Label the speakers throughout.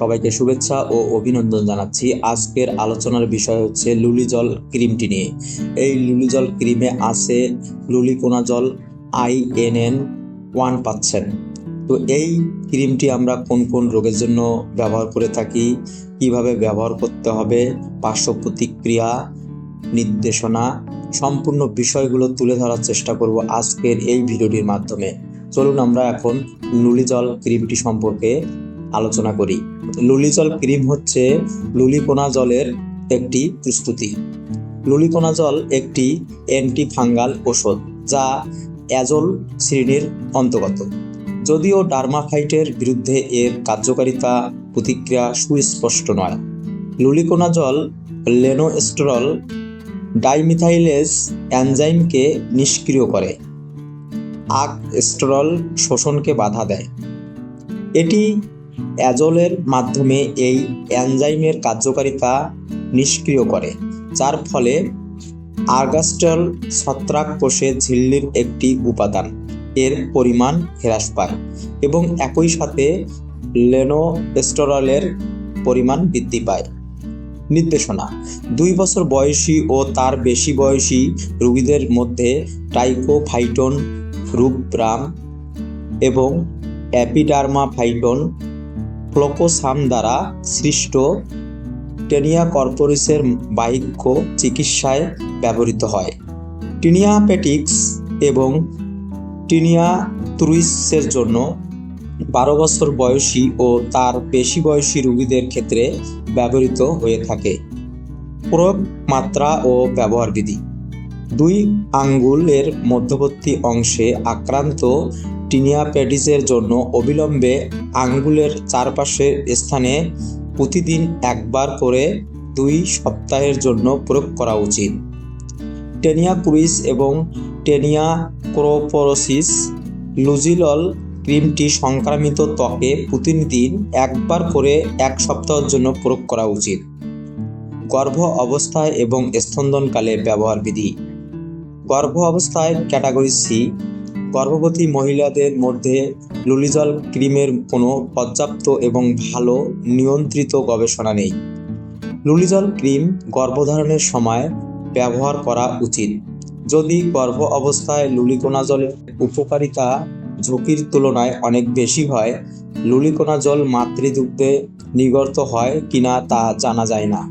Speaker 1: সবাইকে শুভেচ্ছা ও অভিনন্দন জানাচ্ছি। আজকের আলোচনার বিষয় হচ্ছে লুলি জল ক্রিমটি নিয়ে। এই লুলি জল ক্রিমে আছে লুলিকোনা জল আই এন এন ওয়ান পাচ্ছেন তো এই ক্রিমটি আমরা কোন কোন রোগের জন্য ব্যবহার করে থাকি, কীভাবে ব্যবহার করতে হবে, পার্শ্ব প্রতিক্রিয়া, নির্দেশনা, সম্পূর্ণ বিষয়গুলো তুলে ধরার চেষ্টা করব আজকের এই ভিডিওটির মাধ্যমে। চলুন আমরা এখন লুলি জল ক্রিমটি সম্পর্কে আলোচনা করি। লুলি জল ক্রিম হচ্ছে লুলিকোনা জলের একটি প্রস্তুতি। লুলিকোনা জল একটি অ্যান্টি ফাঙ্গাল ওষুধ যা অ্যাজল শ্রেণির অন্তর্গত। যদিও ডার্মাফাইটের বিরুদ্ধে এর কার্যকারিতা প্রতিক্রিয়া সুস্পষ্ট নয়। লুলিকোনা জল লেনোস্টেরল ডাইমিথাইলেস এনজাইমকে নিষ্ক্রিয় করে। আক স্টেরল শোষণকে বাধা দেয়। এটি অ্যাজলের মাধ্যমে এই এনজাইমের কার্যকারিতা নিষ্ক্রিয় করে, যার ফলে আর্গাস্টল ছত্রাক কোষে ঝিল্লির একটি উপাদান। এর পরিমাণ হ্রাস পায় এবং একই সাথে লেনোস্টেরলের পরিমাণ বৃদ্ধি পায়। নির্দেশনা, দুই বছর বয়সী ও তার বেশি বয়সী রোগীদের মধ্যে টাইকোফাইটন রূপরাম এবং অ্যাপিডার্মা ফ্লোকোসাম দ্বারা সৃষ্ট টেনিয়া কর্পোরিসের বাহিক্য চিকিৎসায় ব্যবহৃত হয়। টিনিয়াপেটিক্স এবং টিনিয়া তুরিসের জন্য বারো বছর বয়সী ও তার বেশি বয়সী রোগীদের ক্ষেত্রে ব্যবহৃত হয়ে থাকে। প্রয়োগ মাত্রা ও ব্যবহার বিধি। দুই আঙ্গুলের মধ্যবর্তী অংশে আক্রান্ত টিনিয়াপেডিসের জন্য অবিলম্বে আঙ্গুলের চারপাশের স্থানে প্রতিদিন একবার করে দুই সপ্তাহের জন্য প্রয়োগ করা উচিত। টেনিয়া ক্রুইস এবং টেনিয়া ক্রোপোরোসিস লুজিলল ক্রিমটি সংক্রামিত ত্বকে প্রতিদিন একবার করে এক সপ্তাহের জন্য প্রয়োগ করা উচিত। গর্ভ অবস্থায় এবং স্তন্দনকালে ব্যবহার বিধি। গর্ভ অবস্থায় ক্যাটাগরি সি গর্ভবতী মহিলাদের মধ্যে লুলিজল ক্রিমের কোনো পর্যাপ্ত এবং ভালো নিয়ন্ত্রিত গবেষণা নেই। লুলিজল ক্রিম গর্ভধারণের সময় ব্যবহার করা উচিত। যদি গর্ভ অবস্থায় লুলিকোনা জলের উপকারিতা ঝুঁকির তুলনায় অনেক বেশি হয় লুলিকোনা জল মাতৃদুগ্ধে নিগর্ত হয় কিনা তা জানা যায় না।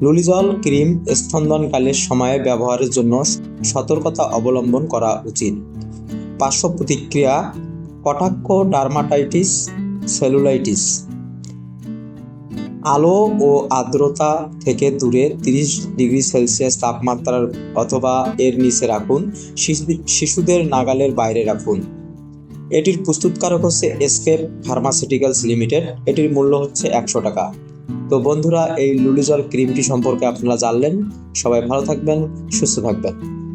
Speaker 1: লুলিজল ক্রিম স্তন্দনকালের সময়ে ব্যবহারের জন্য সতর্কতা অবলম্বন করা উচিত। পার্শ্ব প্রতিক্রিয়া কটাক্ষ ডার্মাটাইটিস, সেলুলাইটিস। আলো ও আর্দ্রতা থেকে দূরে তিরিশ ডিগ্রি সেলসিয়াস তাপমাত্রার অথবা এর নিচে রাখুন, শিশু- শিশুদের নাগালের বাইরে রাখুন। এটির প্রস্তুতকারক হচ্ছে এসকেপ ফার্মাসিউটিক্যালস লিমিটেড। এটির মূল্য হচ্ছে একশো টাকা। তো বন্ধুরা, এই লুলিজল ক্রিমটি সম্পর্কে আপনারা জানলেন। সবাই ভালো থাকবেন, সুস্থ থাকবেন।